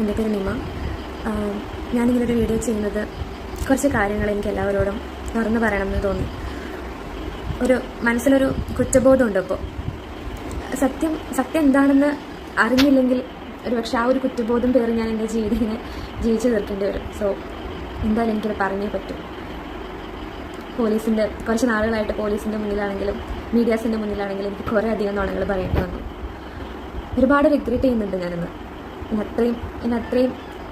എന്റെ പേര് നിമ. ഞാനിങ്ങനൊരു വീഡിയോ ചെയ്യുന്നത് കുറച്ച് കാര്യങ്ങൾ എനിക്ക് എല്ലാവരോടും തുറന്നു പറയണമെന്ന് തോന്നി. ഒരു മനസ്സിലൊരു കുറ്റബോധമുണ്ട് ഇപ്പോൾ സത്യം സത്യം എന്താണെന്ന് അറിഞ്ഞില്ലെങ്കിൽ ഒരു പക്ഷെ ആ ഒരു കുറ്റബോധം പേറി ഞാൻ എന്റെ ജീവിതത്തിന് ജീവിച്ചു തീർക്കേണ്ടി വരും. സോ എന്തായാലും എനിക്കത് പറഞ്ഞേ പറ്റും. പോലീസിന്റെ കുറച്ച് നാളുകളായിട്ട് പോലീസിന്റെ മുന്നിലാണെങ്കിലും മീഡിയാസിന്റെ മുന്നിലാണെങ്കിലും എനിക്ക് കുറേ അധികം നുണകൾ പറയേണ്ടി വന്നു. ഒരുപാട് റിഗ്രറ്റ് ചെയ്യുന്നുണ്ട് ഞാനിന്ന്. എന്നെ എന്നെ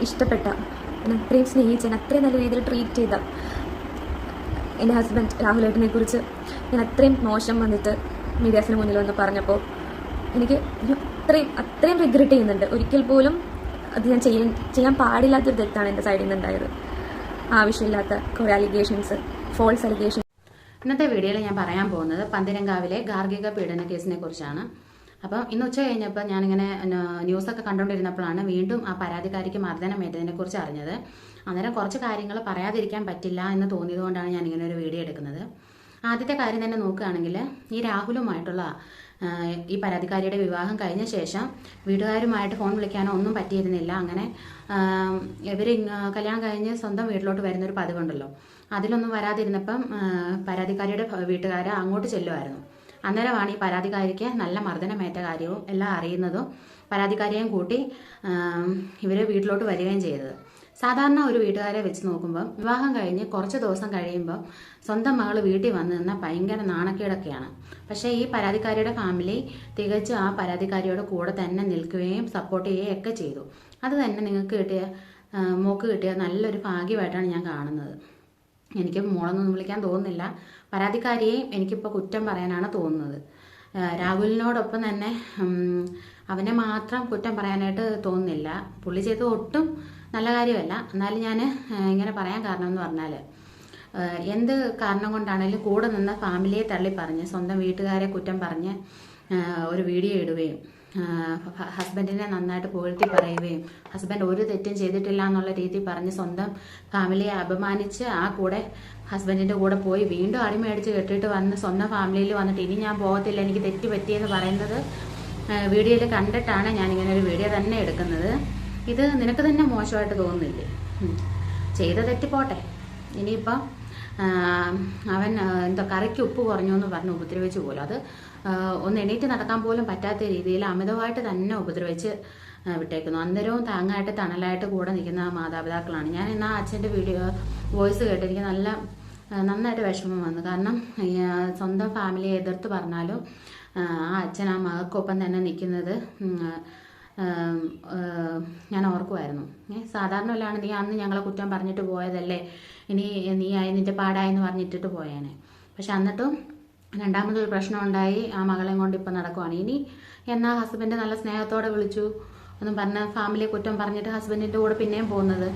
ഇഷ്ടപ്പെട്ട എന്നെ അത്രയും സ്നേഹിച്ച എന്നെ അത്രയും നല്ല രീതിയിൽ ട്രീറ്റ് ചെയ്ത എന്റെ ഹസ്ബൻഡ് രാഹുലേട്ടനെ കുറിച്ച് ഞാൻ അത്രയും മോശം വന്നിട്ട് മീഡിയാസിന് മുന്നിൽ വന്ന് പറഞ്ഞപ്പോൾ എനിക്ക് അത്രയും അത്രയും റിഗ്രറ്റ് ചെയ്യുന്നുണ്ട്. ഒരിക്കൽ പോലും അത് ഞാൻ ചെയ്യാൻ ചെയ്യാൻ പാടില്ലാത്തൊരു തെറ്റാണ് എന്റെ സൈഡിൽ നിന്ന് ഉണ്ടായത്. ആവശ്യമില്ലാത്ത കുറേ അലിഗേഷൻസ് ഫോൾസ് അലിഗേഷൻസ് ഇന്നത്തെ വീഡിയോയിൽ ഞാൻ പറയാൻ പോകുന്നത് പന്തിരങ്കാവിലെ ഗാർഗിക പീഡന കേസിനെ കുറിച്ചാണ്. അപ്പം ഇന്ന് ഉച്ച കഴിഞ്ഞപ്പോൾ ഞാനിങ്ങനെ ന്യൂസൊക്കെ കണ്ടുകൊണ്ടിരുന്നപ്പോഴാണ് വീണ്ടും ആ പരാതിക്കാരിക്ക് മർദ്ദനമേറ്റതിനെ കുറിച്ച് അറിഞ്ഞത്. അന്നേരം കുറച്ച് കാര്യങ്ങൾ പറയാതിരിക്കാൻ പറ്റില്ല എന്ന് തോന്നിയതുകൊണ്ടാണ് ഞാൻ ഇങ്ങനെ ഒരു വീഡിയോ എടുക്കുന്നത്. ആദ്യത്തെ കാര്യം തന്നെ നോക്കുകയാണെങ്കിൽ ഈ രാഹുലുമായിട്ടുള്ള ഈ പരാതിക്കാരിയുടെ വിവാഹം കഴിഞ്ഞ ശേഷം വീട്ടുകാരുമായിട്ട് ഫോൺ വിളിക്കാനോ ഒന്നും പറ്റിയിരുന്നില്ല. അങ്ങനെ ഇവർ കല്യാണം കഴിഞ്ഞ് സ്വന്തം വീട്ടിലോട്ട് വരുന്നൊരു പതിവുണ്ടല്ലോ. അതിലൊന്നും വരാതിരുന്നപ്പം പരാതിക്കാരിയുടെ വീട്ടുകാർ അങ്ങോട്ട് ചെല്ലുമായിരുന്നു. അന്നേരമാണ് ഈ പരാതിക്കാരിക്ക് നല്ല മർദ്ദനമേറ്റ കാര്യവും എല്ലാം അറിയുന്നതും പരാതിക്കാരിയെയും കൂട്ടി ഇവർ വീട്ടിലോട്ട് വരികയും ചെയ്തത്. സാധാരണ ഒരു വീട്ടുകാരെ വെച്ച് നോക്കുമ്പോൾ വിവാഹം കഴിഞ്ഞ് കുറച്ച് ദിവസം കഴിയുമ്പോൾ സ്വന്തം മകൾ വീട്ടിൽ വന്ന് നിന്നാൽ ഭയങ്കര നാണക്കേടൊക്കെയാണ്. പക്ഷേ ഈ പരാതിക്കാരിയുടെ ഫാമിലി തികച്ചും ആ പരാതിക്കാരിയുടെ കൂടെ തന്നെ നിൽക്കുകയും സപ്പോർട്ട് ചെയ്യുകയും ഒക്കെ ചെയ്തു. അത് തന്നെ നിങ്ങൾക്ക് കിട്ടിയ മോക്ക് കിട്ടിയ നല്ലൊരു ഭാഗ്യമായിട്ടാണ് ഞാൻ കാണുന്നത്. എനിക്ക് മോളൊന്നും വിളിക്കാൻ തോന്നുന്നില്ല. പരാതിക്കാരിയെയും എനിക്കിപ്പോൾ കുറ്റം പറയാനാണ് തോന്നുന്നത്. രാഹുലിനോടൊപ്പം തന്നെ അവനെ മാത്രം കുറ്റം പറയാനായിട്ട് തോന്നുന്നില്ല. പുള്ളി ചെയ്തത് ഒട്ടും നല്ല കാര്യമല്ല. എന്നാലും ഞാൻ ഇങ്ങനെ പറയാൻ കാരണം എന്ന് പറഞ്ഞാൽ എന്ത് കാരണം കൊണ്ടാണേലും കൂടെ നിന്ന ഫാമിലിയെ തള്ളി പറഞ്ഞ് സ്വന്തം വീട്ടുകാരെ കുറ്റം പറഞ്ഞ് ഒരു വീഡിയോ ഇടുകയും ഹസ്ബൻഡിനെ നന്നായിട്ട് പുകഴ്ത്തി പറയുകയും ഹസ്ബൻഡ് ഒരു തെറ്റും ചെയ്തിട്ടില്ല എന്നുള്ള രീതി പറഞ്ഞ് സ്വന്തം ഫാമിലിയെ അപമാനിച്ച് ആ കൂടെ ഹസ്ബൻഡിന്റെ കൂടെ പോയി വീണ്ടും അടിമയടിച്ച് കെട്ടിട്ട് വന്ന് സ്വന്തം ഫാമിലിയിൽ വന്നിട്ട് ഇനി ഞാൻ പോകത്തില്ല എനിക്ക് തെറ്റ് പറ്റിയെന്ന് പറയുന്നത് വീഡിയോയിൽ കണ്ടിട്ടാണ് ഞാനിങ്ങനെ ഒരു വീഡിയോ തന്നെ എടുക്കുന്നത്. ഇത് നിനക്ക് തന്നെ മോശമായിട്ട് തോന്നുന്നില്ലേ? ചെയ്ത തെറ്റ് പോട്ടെ. ഇനിയിപ്പം അവൻ എന്തോ കറിക്ക് ഉപ്പ് കുറഞ്ഞു എന്ന് പറഞ്ഞ് ഉപദ്രവിച്ചു പോലും. അത് ഒന്ന് എണീറ്റ് നടക്കാൻ പോലും പറ്റാത്ത രീതിയിൽ അമിതമായിട്ട് തന്നെ ഉപദ്രവിച്ച് വിട്ടേക്കുന്നു. അന്നേരവും താങ്ങായിട്ട് തണലായിട്ട് കൂടെ നിൽക്കുന്ന മാതാപിതാക്കളാണ്. ഞാൻ ഇന്ന് ആ അച്ഛന്റെ വീഡിയോ വോയിസ് കേട്ട് എനിക്ക് നല്ല നന്നായിട്ട് വിഷമം വന്നു. കാരണം സ്വന്തം ഫാമിലിയെ എതിർത്ത് പറഞ്ഞാലും ആ അച്ഛൻ ആ മകൾക്കൊപ്പം തന്നെ നിൽക്കുന്നത് ഞാൻ ഓർക്കുമായിരുന്നു സാധാരണ വല്ലാണ് നീ അന്ന് ഞങ്ങളെ കുറ്റം പറഞ്ഞിട്ട് പോയതല്ലേ? ഇനി നീ ആയി നിന്റെ പാടായെന്ന് പറഞ്ഞിട്ടിട്ട് പോയേനെ. പക്ഷെ എന്നിട്ടും രണ്ടാമതൊരു പ്രശ്നം ഉണ്ടായി ആ മകളെയും കൊണ്ട് ഇപ്പം നടക്കുവാണ്. ഇനി എന്നാ ഹസ്ബൻഡ് നല്ല സ്നേഹത്തോടെ വിളിച്ചു? ഒന്നും പറഞ്ഞ ഫാമിലിയെ കുറ്റം പറഞ്ഞിട്ട് ഹസ്ബൻഡിന്റെ കൂടെ പിന്നെയും പോകുന്നത്.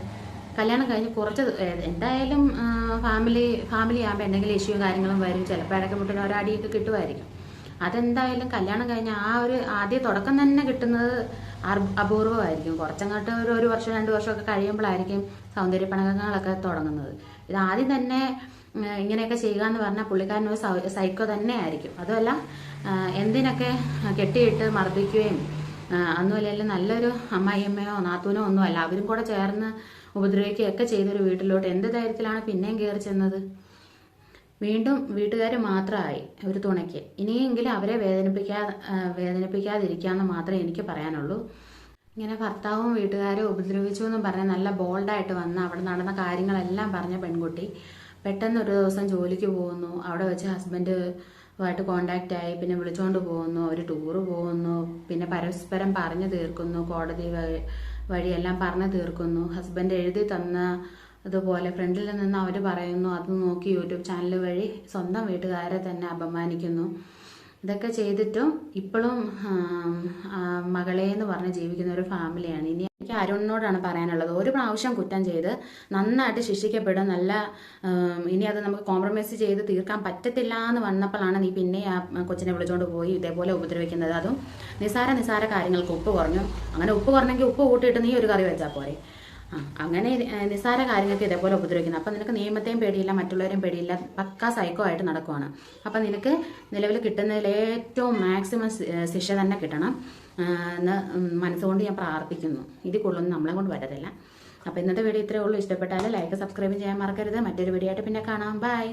കല്യാണം കഴിഞ്ഞ് കുറച്ച് എന്തായാലും ഫാമിലി ഫാമിലി ആകുമ്പോൾ എന്തെങ്കിലും ഇഷ്യൂ കാര്യങ്ങളും വരും. ചിലപ്പോൾ ഇടയ്ക്ക് മുട്ടിന് ഒരടിയൊക്കെ കിട്ടുമായിരിക്കും. അതെന്തായാലും കല്യാണം കഴിഞ്ഞ ആ ഒരു ആദ്യ തുടക്കം തന്നെ കിട്ടുന്നത് അപൂർവമായിരിക്കും. കുറച്ചങ്ങോട്ട് ഒരു ഒരു വർഷം രണ്ട് വർഷമൊക്കെ കഴിയുമ്പോഴായിരിക്കും സൗന്ദര്യ പണകങ്ങളൊക്കെ തുടങ്ങുന്നത്. ഇത് ആദ്യം തന്നെ ഇങ്ങനെയൊക്കെ ചെയ്യുക എന്ന് പറഞ്ഞാൽ പുള്ളിക്കാരൻ ഒരു സൈക്കോ തന്നെ ആയിരിക്കും അതുമല്ല എന്തിനൊക്കെ കെട്ടിയിട്ട് മർദ്ദിക്കുകയും ആ, അന്നുമല്ലെങ്കിലും നല്ലൊരു അമ്മായിയമ്മയോ നാത്തൂനോ ഒന്നുമല്ല അവരും കൂടെ ചേർന്ന് ഉപദ്രവിക്കുകയൊക്കെ ചെയ്തൊരു വീട്ടിലോട്ട് എന്ത് ധൈര്യത്തിലാണ് പിന്നെയും കയറി ചെന്നത്? വീണ്ടും വീട്ടുകാർ മാത്രമായി ഒരു തുണയ്ക്ക്. ഇനിയെങ്കിലും അവരെ വേദനിപ്പിക്കാ വേദനിപ്പിക്കാതിരിക്കാമെന്ന് മാത്രമേ എനിക്ക് പറയാനുള്ളൂ. ഇങ്ങനെ ഭർത്താവും വീട്ടുകാരും ഉപദ്രവിച്ചു എന്നും പറഞ്ഞ് നല്ല ബോൾഡായിട്ട് വന്ന് അവിടെ നടന്ന കാര്യങ്ങളെല്ലാം പറഞ്ഞ പെൺകുട്ടി പെട്ടെന്ന് ഒരു ദിവസം ജോലിക്ക് പോകുന്നു. അവിടെ വെച്ച് ഹസ്ബൻഡുമായിട്ട് കോണ്ടാക്റ്റ് ആയി. പിന്നെ വിളിച്ചുകൊണ്ട് പോകുന്നു. അവർ ടൂറ് പോകുന്നു. പിന്നെ പരസ്പരം പറഞ്ഞു തീർക്കുന്നു. കോടതി വഴി വഴിയെല്ലാം പറഞ്ഞു തീർക്കുന്നു. ഹസ്ബൻഡ് എഴുതി തന്ന അതുപോലെ ഫ്രണ്ടിൽ നിന്ന് അവർ പറയുന്നു അത് നോക്കി യൂട്യൂബ് ചാനൽ വഴി സ്വന്തം വീട്ടുകാരെ തന്നെ അപമാനിക്കുന്നു. ഇതൊക്കെ ചെയ്തിട്ടും ഇപ്പോഴും മകളെ എന്ന് പറഞ്ഞ് ജീവിക്കുന്ന ഒരു ഫാമിലിയാണ്. ഇനി എനിക്ക് അരുണിനോടാണ് പറയാനുള്ളത്. ഒരു പ്രാവശ്യം കുറ്റം ചെയ്ത് നന്നായിട്ട് ശിക്ഷിക്കപ്പെടും നല്ല ഇനി അത് നമുക്ക് കോംപ്രമൈസ് ചെയ്ത് തീർക്കാൻ പറ്റത്തില്ല എന്ന് വന്നപ്പോഴാണ് നീ പിന്നെ ആ കൊച്ചിനെ വിളിച്ചുകൊണ്ട് പോയി ഇതേപോലെ ഉപദ്രവിക്കുന്നത്. അതും നിസാര നിസാര കാര്യങ്ങൾക്ക് ഉപ്പ് കുറഞ്ഞു. അങ്ങനെ ഉപ്പ് കുറഞ്ഞെങ്കിൽ ഉപ്പ് കൂട്ടിയിട്ട് നീ ഒരു കറി വെച്ചാൽ പോരെ. അങ്ങനെ നിസ്സാര കാര്യങ്ങൾക്ക് ഇതേപോലെ ഉപദ്രവിക്കുന്നത് അപ്പം നിനക്ക് നിയമത്തെയും പേടിയില്ല മറ്റുള്ളവരെയും പേടിയില്ല പക്കാ സൈക്കോ ആയിട്ട് നടക്കുവാണ്. അപ്പം നിനക്ക് നിലവിൽ കിട്ടുന്നതിൽ ഏറ്റവും മാക്സിമം ശിക്ഷ തന്നെ കിട്ടണം. എന്ന് മനസ്സുകൊണ്ട് ഞാൻ പ്രാർത്ഥിക്കുന്നു. ഇതിൽ കൂടുതലൊന്നും നമ്മളെ കൊണ്ട് പറ്റത്തില്ല അപ്പോൾ ഇന്നത്തെ വീഡിയോ ഇത്രയേ ഉള്ളൂ. ഇഷ്ടപ്പെട്ടാൽ ലൈക്ക് സബ്സ്ക്രൈബ് ചെയ്യാൻ മറക്കരുത്. മറ്റൊരു വീഡിയോ ആയിട്ട് പിന്നെ കാണാം. ബൈ